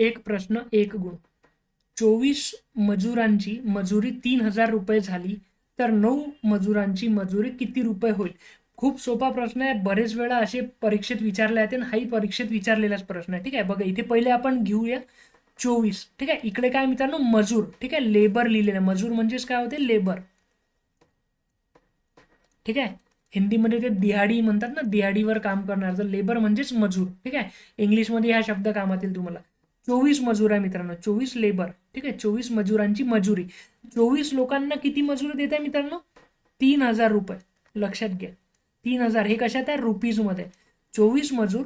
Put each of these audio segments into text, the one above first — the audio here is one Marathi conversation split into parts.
एक प्रश्न एक गुण. चोवीस मजुरांची मजुरी तीन हजार रुपये झाली तर नऊ मजुरांची मजुरी किती रुपये होईल? खूप सोपा प्रश्न आहे. बरेच वेळा असे परीक्षेत विचारले जाते हाही परीक्षेत विचारलेलाच प्रश्न आहे. ठीक आहे बघा इथे पहिले आपण घेऊया चोवीस. ठीक आहे इकडे काय मित्रांनो? मजूर. ठीक आहे लेबर लिहिलेलं. आहे मजूर म्हणजेच काय होते? लेबर. ठीक आहे हिंदीमध्ये ते दिहाडी म्हणतात ना? दिहाडीवर काम करणार. तर लेबर म्हणजेच मजूर. ठीक आहे इंग्लिशमध्ये हा शब्द कामातील तुम्हाला. चोवीस मजूर आहे मित्रांनो चोवीस लेबर ठीक आहे चोवीस मजुरांची मजुरी. चोवीस लोकांना किती मजुरी देत आहे मित्रांनो? तीन हजार रुपये. लक्षात घ्या. तीन हजार. हे कशात आहे? रुपीजमध्ये चोवीस मजूर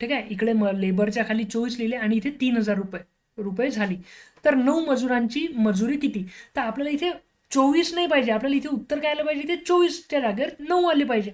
ठीक आहे इकडे म लेबरच्या खाली चोवीस लिहिले आणि इथे तीन हजार रुपये रुपये झाली. तर नऊ मजुरांची मजुरी किती? तर आपल्याला इथे चोवीस नाही पाहिजे. आपल्याला इथे उत्तर काय आलं पाहिजे? इथे चोवीसच्या जागेवर नऊ आले पाहिजे.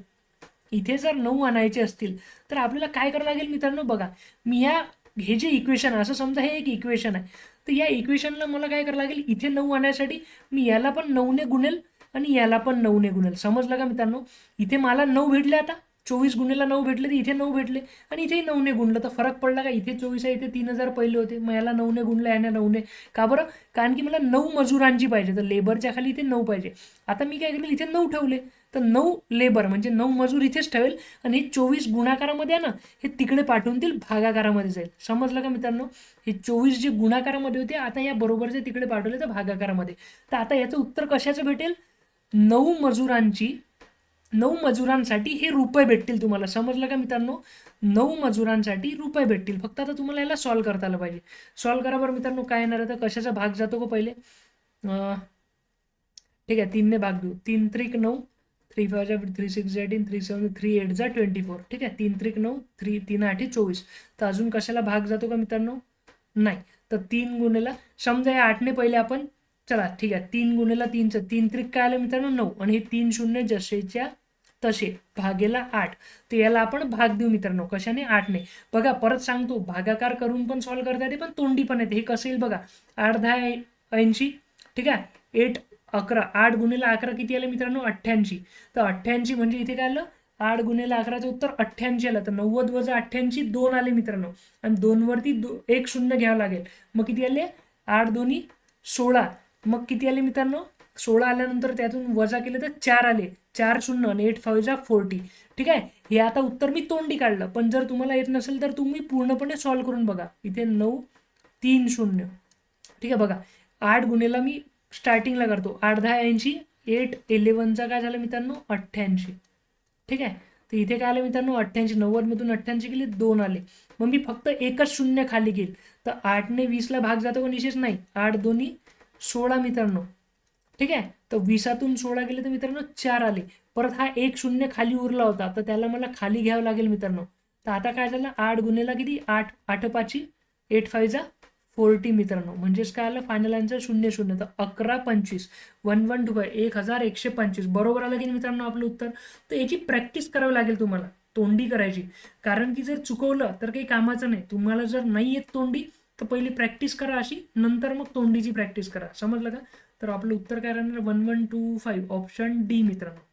इथे जर नऊ आणायचे असतील तर आपल्याला काय करावं लागेल मित्रांनो? बघा मी ह्या हे जे इक्वेशन आहे असं समजा हे एक इक्वेशन आहे. तर या इक्वेशनला मला काय करावं लागेल? इथे नऊ आणण्यासाठी मी याला पण नऊने गुणेल आणि याला पण नऊने गुणेल. समजलं का मित्रांनो? इथे मला नऊ भेटले आता. चोवीस गुन्हेला नऊ भेटले तर इथे नऊ भेटले. आणि इथेही नऊने गुणलं. तर फरक पडला का? इथे चोवीस आहे इथे तीन हजार पहिले होते. मग याला नऊने गुणलं याने नऊने. का बरं? कारण की मला नऊ मजुरांची पाहिजे. तर लेबरच्या खाली इथे नऊ पाहिजे. आता मी काय केलं इथे नऊ ठेवले. तर नऊ लेबर म्हणजे नऊ मजूर इथेच ठेवेल. आणि हे चोवीस गुणाकारामध्ये आहे ना हे तिकडे पाठवून देईल भागाकारामध्ये जाईल. समजलं का मित्रांनो? हे चोवीस जे गुणाकारामध्ये होते आता या बरोबरचे तिकडे पाठवले तर भागाकारामध्ये. तर आता याचं उत्तर कशाचं भेटेल? नऊ मजुरांची नऊ मजुरांसाठी हे रुपये भेटतील तुम्हाला. समजलं का मित्रांनो? नऊ मजुरांसाठी रुपये भेटतील. फक्त आता तुम्हाला याला सॉल्व करता आलं पाहिजे. सॉल्व करा बरं मित्रांनो काय येणार आहे? तर कशाचा भाग जातो का पहिले? ठीक आहे तीनने भाग देऊ. तीन त्रिक नऊ three five three six eighteen three seven three eight जा ट्वेंटी फोर ठीक आहे? तीन त्रिक नऊ थ्री तीन आठ चोवीस. तर अजून कशाला भाग जातो का मित्रांनो? नाही. तर तीन गुन्हेला समजा या आठने पहिले आपण चला ठीक आहे. तीन गुणेला तीनचं तीन त्रिक काय आलं मित्रांनो? नऊ. आणि हे तीन शून्य जसेच्या तसे भागेला आठ. तर याला आपण भाग देऊ मित्रांनो. कशाने? आठने बघा परत सांगतो. भागाकार करून पण सॉल्व्ह करता येते पण तोंडी पण येते. हे कसं येईल बघा? आठ दहा ऐंशी ठीक आहे? एट अकरा. आठ गुन्हेला अकरा किती आले मित्रांनो? अठ्ठ्याऐंशी. तर अठ्ठ्याऐंशी म्हणजे इथे काय आलं? आठ गुन्हेला अकराचं उत्तर अठ्ठ्याऐंशी आलं. तर नव्वद वजा अठ्ठ्याऐंशी दोन आले मित्रांनो. आणि दोनवरती दो एक शून्य घ्यावं लागेल. मग किती आले? आठ दोन्ही सोळा. मग किती आले मित्रांनो? सोळा आल्यानंतर त्यातून वजा केले तर चार आले. चार शून्य आणि एट फाईव्ह जा फोर्टी ठीक आहे? हे आता उत्तर मी तोंडी काढलं. पण जर तुम्हाला येत नसेल तर तुम्ही पूर्णपणे सॉल्व्ह करून बघा. इथे नऊ तीन शून्य. ठीक आहे? बघा. आठ गुन्हेला मी स्टार्टिंगला करतो. आठ दहा ऐंशी एट इलेवनचा काय झालं मित्रांनो? अठ्ठ्याऐंशी. ठीक आहे? तर इथे काय आलं मित्रांनो? अठ्ठ्याऐंशी. नव्वदमधून अठ्ठ्याऐंशी गेले दोन आले. मग मी फक्त एकच शून्य खाली घेईल. तर आठने वीसला भाग जातो का? निशेष नाही. आठ दोन्ही सोळा मित्रांनो. ठीक आहे? तर वीसातून सोळा गेले तर मित्रांनो चार आले. परत हा एक शून्य खाली उरला होता. तर त्याला मला खाली घ्यावं लागेल मित्रांनो. तर आता काय झालं? आठ गुन्हेला किती? आठ. आठ पाची एट फाईव्हचा फोर्टी मित्रांनो. म्हणजेच काय आलं? फायनल आन्सर शून्य शून्य. तर अकरा पंचवीस. One one two five. एक हजार एकशे पंचवीस. बरोबर आलं की नाही मित्रांनो आपलं उत्तर? तर याची प्रॅक्टिस करावी लागेल तुम्हाला. तोंडी करायची. कारण की जर चुकवलं तर काही कामाचं नाही. तुम्हाला जर नाही येत तोंडी तर पहिली प्रॅक्टिस करा अशी नंतर मग तोंडीची प्रॅक्टिस करा. समजलं का? तर आपलं उत्तर काय राहणार? One one two five option D मित्रांनो.